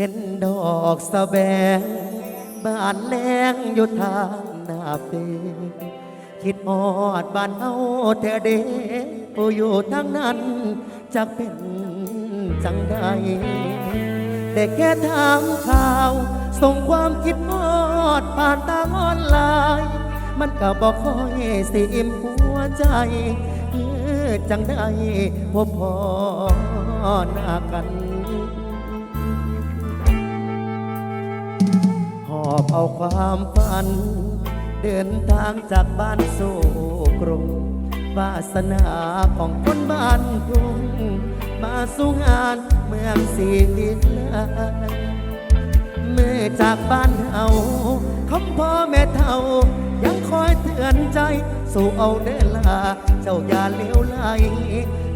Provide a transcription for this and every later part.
เห็นดอกสะแบงบานแรงอยู่ทางหน้าเปคิดออดบ้านเอาเธอเดผู้อยู่ทางนั้นจะเป็นจังใดแต่แค่ถามข่าว ส่งความคิดออดผ่านทางออนไลน์ มันก็บอกค่อยสิอิ่มหัวใจเออจังได้พบพอหน้ากัน อบเอาความฝัน เดินทางจากบ้านสู่กรุงวาสนาของคนบ้านกรุง มาสู่งานเมืองสีวิไลเมื่อจากบ้านเฮาคำพ่อแม่เท่า ยังคอยเตือนใจสู่เอาเดลา เจ้าอย่าเลี้ยวไหล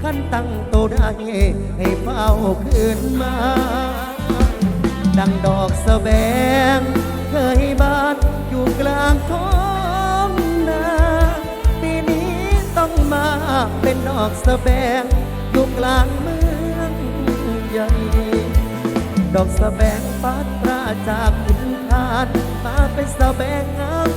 ขั้นตั้งโตได้ให้เฝ้าคืนมา ดังดอกสะแบง เคยบานอยู่กลางท้องนาปีนี้ต้องมาเป็นดอกสะแบงอยู่กลางเมืองใหญ่ดอกสะแบงปัดปราจากขุนทานมาเป็นสะแบงงาม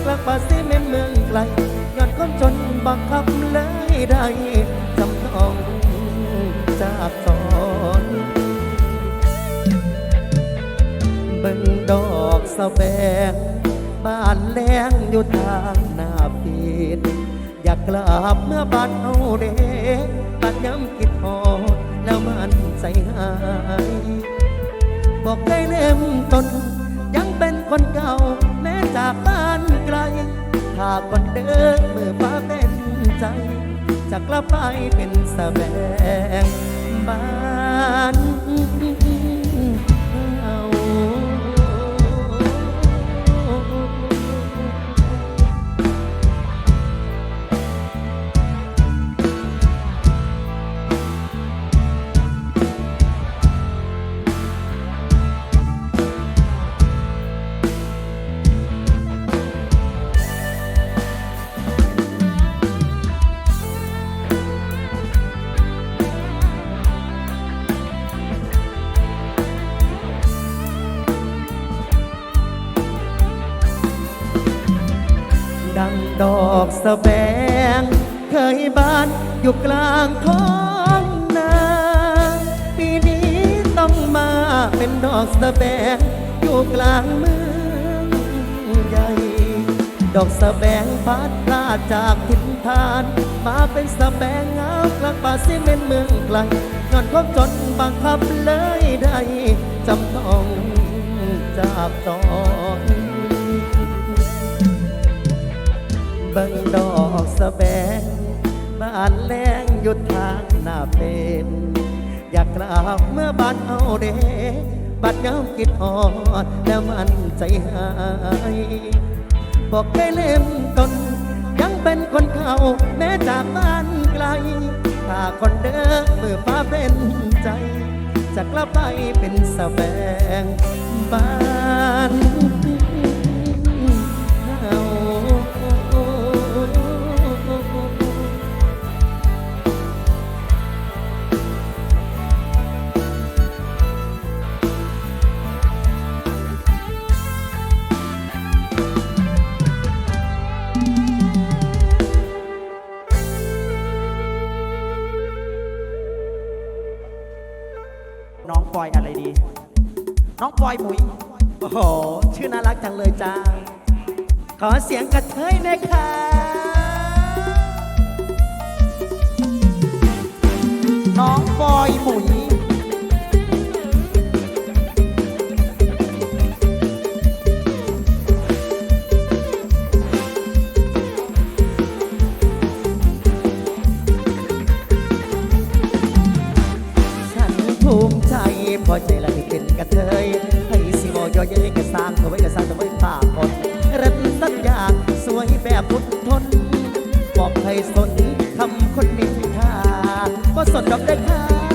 อยู่ทางหน้าปีนอยากกลับเมื่อบ้านเอาเด็กบ้านย้ำคิดพอแล้วมันใจหาย บอกได้เริ่มต้น ยังเป็นคนเก่า แม้จากบ้านไกลถ้าคนเดินมือฟ้าเป็นใจจะกลับไปเป็นสะแบงบ้าน สะแบง เคยบานอยู่กลางท้องนา ปีนี้ต้องมาเป็นดอกสะแบง อยู่กลางเมืองใหญ่ ดอกสะแบงพัดพลาดจากทินทาน มาเป็นสะแบงเงากลางป่าซีเมนเมืองไกลงอนความจนบังคับเลยได้จำต้องจากจอน เบิ่งดอกสะแบงบ้านแรงหยุดทางหน้าเป็นอยากกราบเมื่อบ้านเอาเดบัดยาคิดอ่อนแล้วมันใจหายบอกได้เล่มตนยังเป็นคนเขาแม้จากบ้านไกล ถ้าคนเดิมมือฟ้าเป็นใจ จะกลับไปเป็นสะแบงบ้าน องปอยมุยโอ้โห ชื่อน่ารักจังเลยจ้า ขอเสียงกระเทยน่อยค่ะน้องปอยหมุยฉันภูมิใจพอใจละที่เป็นกระเทย ให้สิบอยเย้ยกระสร้างเธอไว้กระสร้างเธอไว้ป่าคนรัตสักอย่างสวยแบบพุทธทนบอกใครสนทำคนมีค่าก็สนดอกได้ค่า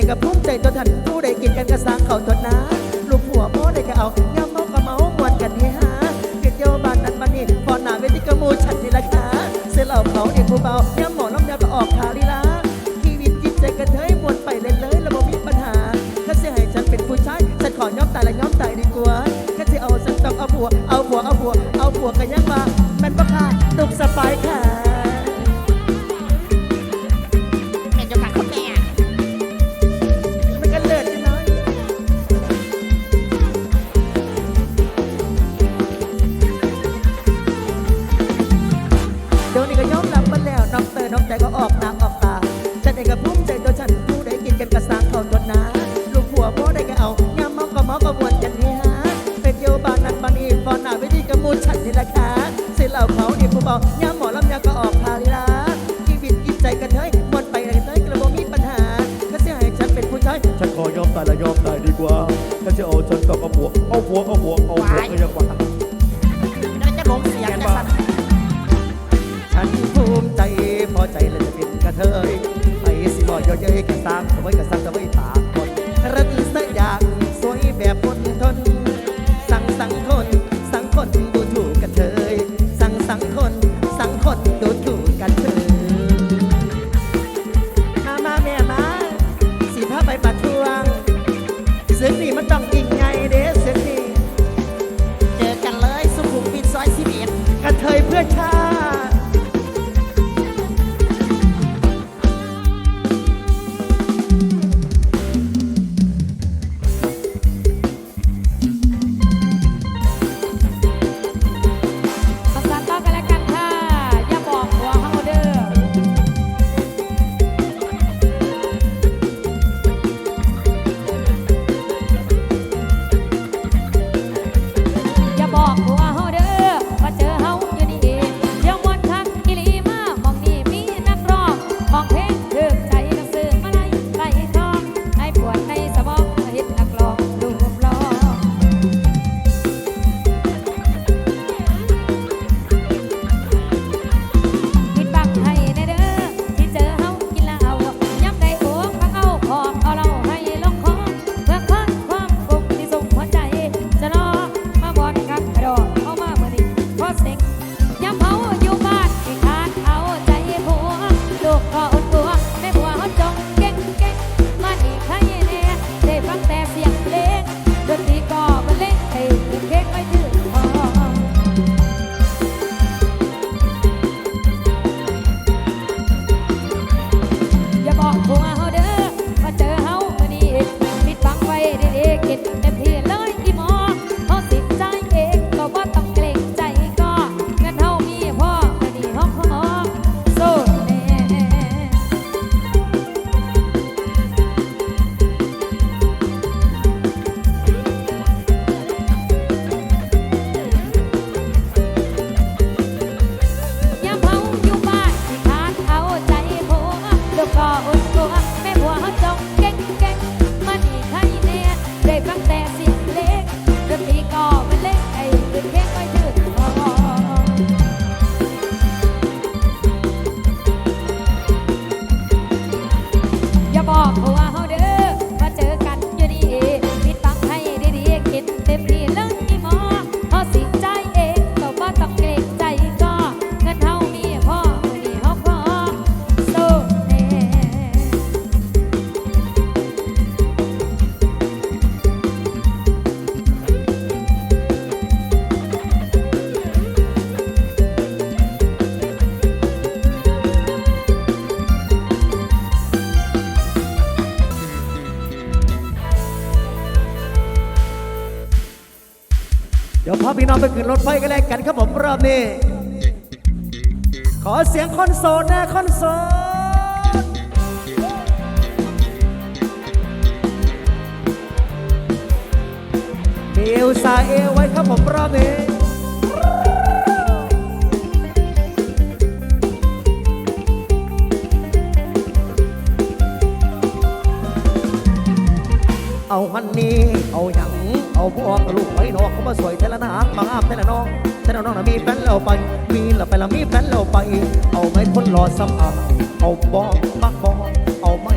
นี่ก็ภูมิใจตัวทันผู้ใดกินกันกระสางเขาตัวนะลูกหัวโม่ได้ก็เอาย่ำเมากระเมามวนกันนี่ฮะเกิดเยวบานนั้นมันนี่พอหนาเวทีกระมูฉันนี่ละค่ะเสียเหล่าเขาเองผู้เบาย่ำหมอน้ำยาก็ออกคาลีลาชีวิตจิตใจกระเทยมวนไปเลยเลยระบบมีปัญหาก็เสียให้ฉันเป็นผู้ชายฉันขอย่อมตายและย่อมตายดีกว่าก็จะเอาฉันต้องเอาผัว เอาผัวเอาผัวเอาผัวกันยังมาแมันบ่ค่ตุกสบายค่ะ นกใจก็ออกหนักออกตา อพี่น้องไปขึ้นรถไฟกันแล้วกันครับผมรอบนี้ ขอเสียงคอนโซลนะคอนโซลเอวสาเอไว้ครับผมรอบนี้เอาวันนี้เอาอย่าง เอาพวกลูกไว้นอกเขามาสวยแต่ละนางมางามแต่ละน้อง แต่ละน้องน่ะมีแฟนแล้วไป มีและไปละมีแฟนแล้วไป เอาไม่คนรอซ้ำอายเอาบองมักบองเอาไม่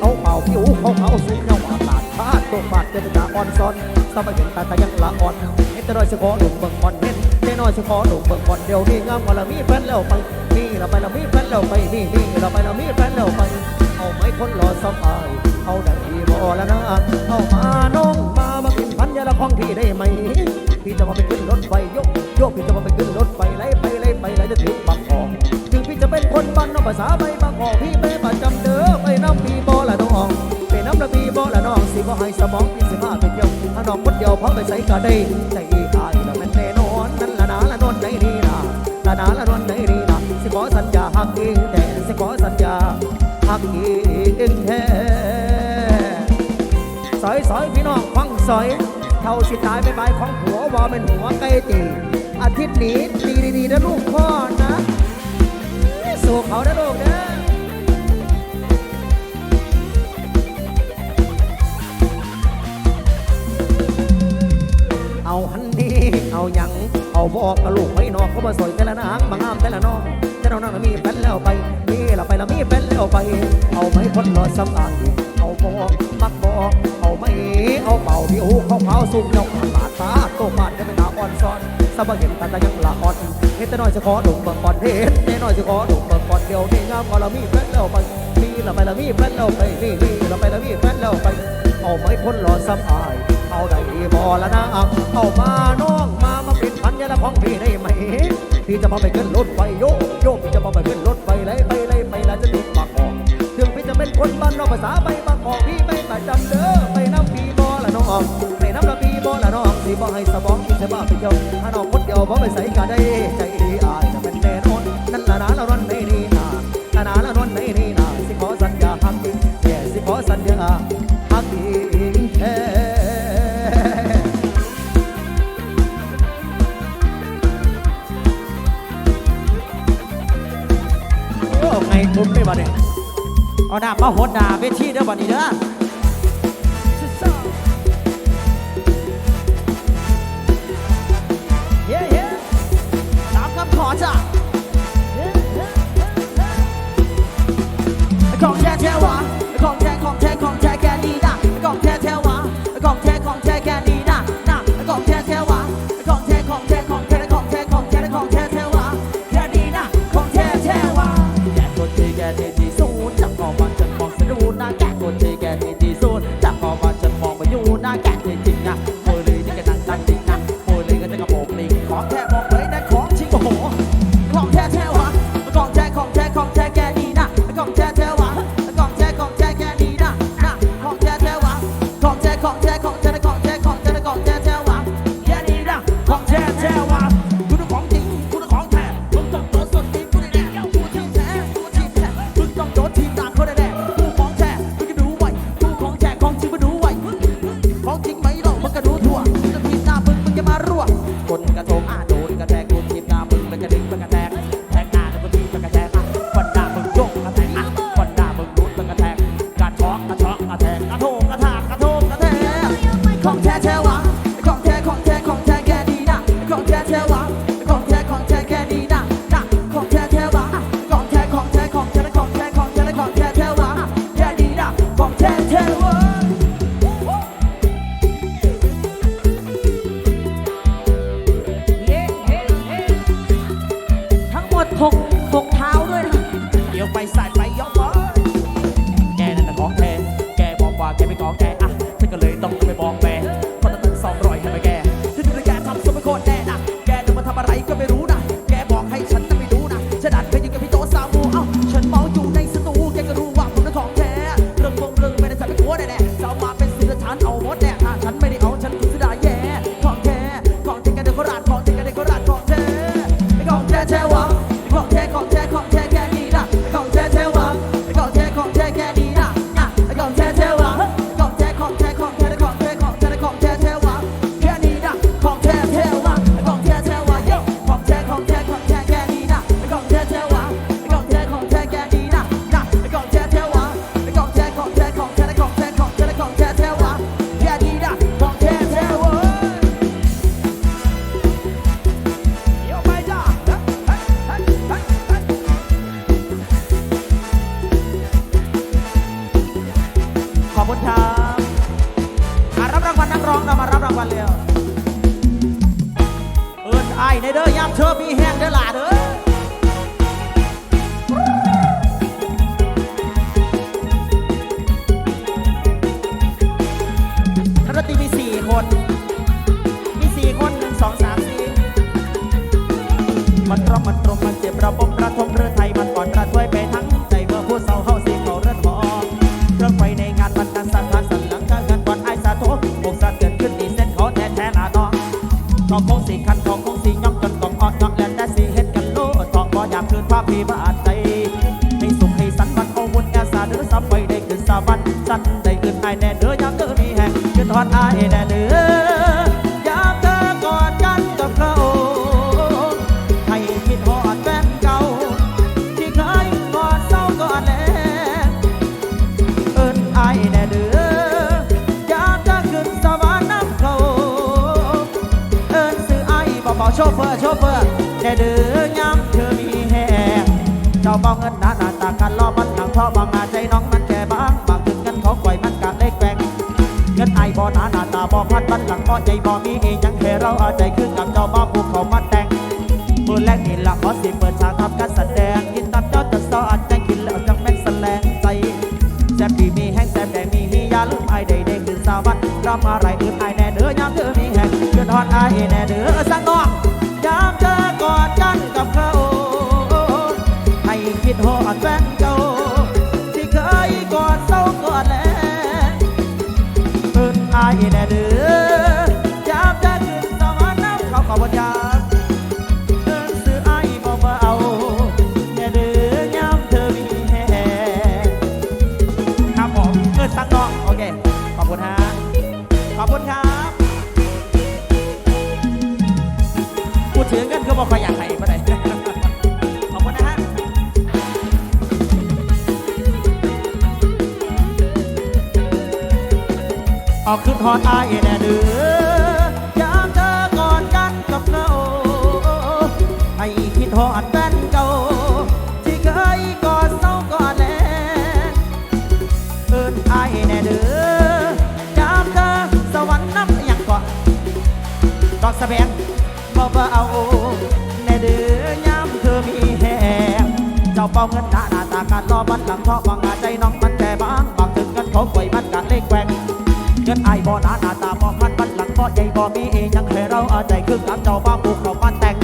เอาเป่าผิวเขาเขาสูงเงาอากาศพาดตกบาดเจตนาอ่อนซ้อนสมัยเห็นตาตายังละอ่อนเห็นแต่น้อยสะขอหนุ่มเบิ่งบอลเห็นแต่น้อยสะขอหนุ่มเบิ่งบอลเดี๋ยวนี้งามกว่าละมีแฟนแล้วไปมีและไปละมีแฟนแล้วไปมีมีและไปละมีแฟนแล้วไป เอาไม่คนรอซ้ำอายเอาได้บ่ละนะเอามาน้องาของพี่ได้ไหม พี่จะมาไปขึ้นรถไฟโยกโยกพี่จะมาไปขึ้นรถไฟไล่ไปไล่ไปไล่จะถึงบางกอกถึงพี่จะเป็นคนบ้านนอกภาษาไปบางกอกพี่ไม่ประจำเด้อไปน้ำพี่บ่ละน้องไปน้ำละพี่บ่ละน้องสิบ่ให้สมองพี่สิมาไปเที่ยวถ้าน้องคนเดียวพอไปใส่ก็ได้ใจอายละแม่นแน่นอนนั่นละนะละนอนใจดีนะละนะละนอนใจดีนะสิขอสัญญาหักเองแต่สิขอสัญญาหักเองแท้สอยสอยพี่น้องฟังสอย เท่าสิตายไปไปของผัวว่าเป็นหัวไก่ตีอาทิตย์นี้ดีดีๆนะลูกพ่อนะ สู่เขานะลูกนะเอาหันนี่เอาหยัง เอาบอกกับลูกไว้นอกเขามาสอยแต่ละนางบางงามแต่ละน้องแต่ละน้องน่ะมีแฟนแล้วไปมีเราไปแล้วมีแฟนแล้วไป เอาไม้พ้นรอสำอางเอา บอกมักบอกเอาไม่เอาเป่าผิวเขาเผาสูงเงาบาดตาโตบาดจะเป็นตาอ่อนซ้อนสบายเห็นตาตายังละอ่อนเห็นแต่น้อยจะขอดุเบิ่งบอลเห็นแต่น้อยจะขอดุเบิ่งบอลเดียวนี่งามกว่าเรามีแฟนแล้วไปมีเราไปล้วมีแฟนแล้วไปนี่มีเราไปล้วมีแฟนแล้วไป เอาไม้พ้นรอสำอาย เอาได้บอละนะเอามาน้องมามาเป็นพันยาละของพี่ได้ไหมพี่จะมาไปขึ้นรถไฟโยกโยกพี่จะมาไปขึ้นรถไฟไล่ไปไล่ไปแล้วจะถึงปากออก จะเป็นคนบ้านนอกภาษาไปบางขอกพี่ไม่ประจำเด้อไปน้ำพี่บอละน้องไปน้ำละพี่บอละน้องสีบอให้สมองกินเสบ้าไปเที่ยวถ้าน้องคนเดียวบ่ไปใส่กะได้ใจดีอา มาโหดหน้าเวทีเด้อบัดนี้เด้อ องสามสี่มันร้องมันตรงมันเจ็บระบบระทมเรือไทยมันก่อนระถ้วยไปทั้งใจเมื่อผู้เศร้าเฮาเสียงเขาเรือนหอเครื่องไปในงานมันนั้นสันทานสันหลังกาเงินก่อนไอ้สาธุบุกสะเกิดขึ้นดีเส้นเขาแท้แท้หนาดองก็คงสีคันก็คงสีย่องจนกองอ่อนย่องแลนได้สีเฮ็ดกันโลดเพราะบ่อยากคืนความพีบาดใจให้สุขให้สันมันเอาบุญแอสาเดือซับไปได้ขึ้นสาวันสันได้ เจ้าเบาเงินหนาหนาตากันล้อมันหนังท่อบางงาใจน้องมันแก่บางบางถึงกันเขาปล่อยมันกะเล็กแบงเงินไอบ่หนาหนาตาบ่พัดบันหลังบ่อใจบ่มีเองยังแค่เราอาใจขึ้นกับเจ้าบ่ผูเขามาแต่งมือแรกนี่ละขอสิเปิดฉากทำการแสดงกินตับเจ้าจะซอดใจกินแล้วจังแม่นแสลงใจแซ่บดีมีแห้งแซ่บแดงมีฮียาลืมไอายได้เด้ขึ้นสาวัดรำอะไรอื่นไอแน่เด้อยามเธอมีแห้งเกินฮอดไอแน่เด้อสังน้อง อิ้นอ ขึ้นฮอดอายแน่เด้อยามเธอกอดกันกับเขาให้คิดฮอดแฟนเก่า ที่เคยกอดเศร้ากอดแลเอิ้นอายแน่เด้อยามเธอสวรรค์นับอย่างก่อนดอกสะแบงบ่เบาแน่เด้อยามเธอมีแหงเจ้าเป่าเงินหน้าหน้าตาการรอบันหลังทอบางงาใจน้องมันแค่บางบางถึงกันเขาป่วยมันการเล่ งินไอบ่หนาหน้าตาบ่พันบันหลังบ่ใหญ่บ่มีเอยังให้เราเอาใจคือกับเจ้าบ้าบุกเข้ามาแต่ง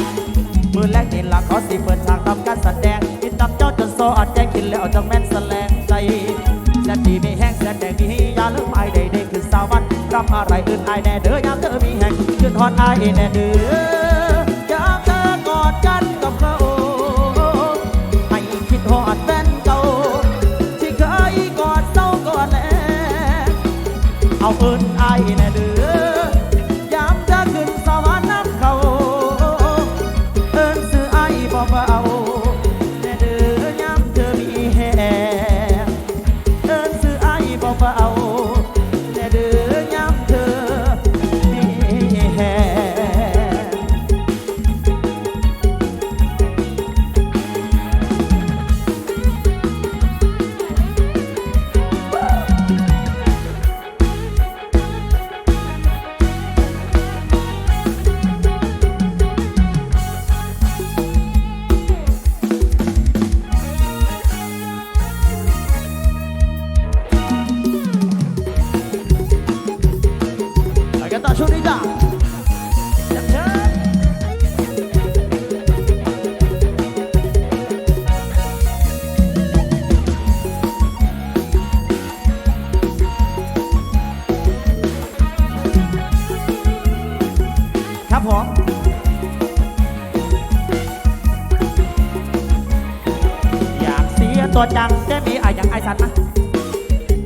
มือแรกนี่ละขอสิเปิดฉากทำการแสดงกินตับเจ้าจนโซอัดแจ้งกินแล้วจะแม่นแสลงใจแสนดีไม่แห้งแสนแดงมียาลืมไอได้เด้คือสาววันรำอะไรอื่นไอแน่เด้อยามเธอมีแห้งขึ้นฮอนไอแน่เด้อ เอาเอินไอายแน่เด้อ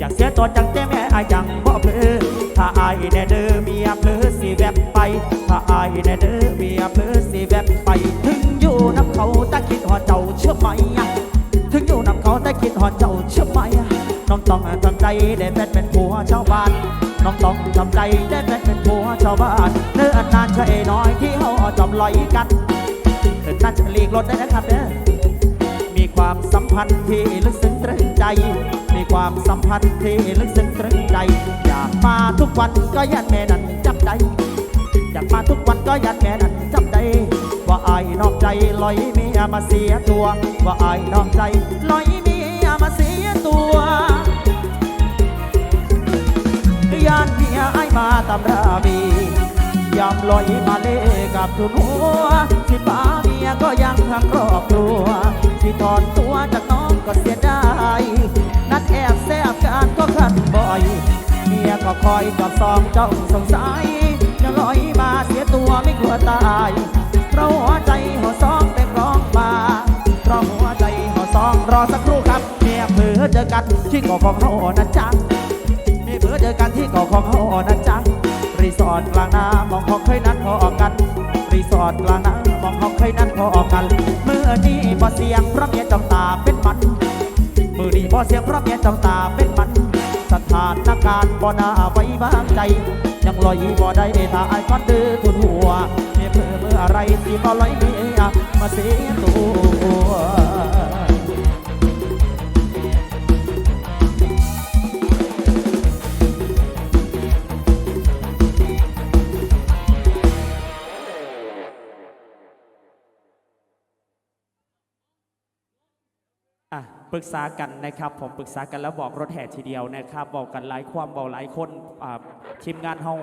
อยากเสียตัวจังแต่แม่อายยังบ่เพลอถ้าอายแน่เด้อเมียเพลอสิแวบไป ถ้าอายแน่เด้อเมียเพลอสิแวบไป ถึงอยู่น้ำเขาแต่คิดหอดเจ้าเชื่อไหมถึงอยู่น้ำเขาแต่คิดหอดเจ้าเชื่อไหมน้องต้องทำใจได้แฟนเป็นผัวชาวบ้านน้องต้องทำใจได้แฟนเป็นผัวชาวบ้านเนื้อนานใช่น้อยที่เขาจอมลอยกันเดินน่าจะหลีกรถได้นะครับเด้อมีความสัมพันธ์ที่ลึกซึ้งตรึงใจ มีความสัมพันธ์ที่ลึกซึ้งตรึงใจ อยากมาทุกวันก็ยันแม่นั้นจับใจอยากมาทุกวันก็ยันแม่นั้นจับใจว่าไอายนอกใจลอยเมียมาเสียตัว ว่าไอายนอกใจลอยเมียมาเสียตัวยานเมียไอายมาตำราบียามลอยมาเล่กับทุนหัวสิป้าเมียก็ยังทางครอบครัวสิถอนตัวจากน้อง ก็เสียดายนัดแอบแซบกันก็ขันบ่อยเมียก็คอยจับซองจ้องสงสัยจะลอยมาเสียตัวไม่กลัวตายเพราะหัวใจหัวซองเต็มร้องมาเพราะหัวใจหัวซองรอสักครู่ครับเมียเผื่อเจอกันที่เกาะของเรานะจ๊ะมีเพื่อเจอกันที่เกาะของเฮานะจ๊ะรีสอร์ทกลางน้ำมองเขาเคยนั้นพอกันรีสอร์ทกลางน้ำมองเขาเคยนั้นพอกันเมื่อนี้บ่เสียงเพราะเมียจ้องตาเป็นมัน บ่เสียงเพราะเมียจ้องตาเป็นมัน สถานการณ์บ่น่าไว้วางใจ ยังลอยบ่ได้ถ้าไอ้ก้อนดื้อทุนหัวเมื่อเมื่ออะไรที่บ่ลอยเมียมาเสียตัว ปรึกษากันนะครับ ผมปรึกษากันแล้วบอกรถแห่ทีเดียวนะครับบอกกันหลายความบอกหลายคนอ่าทีมงานเฮา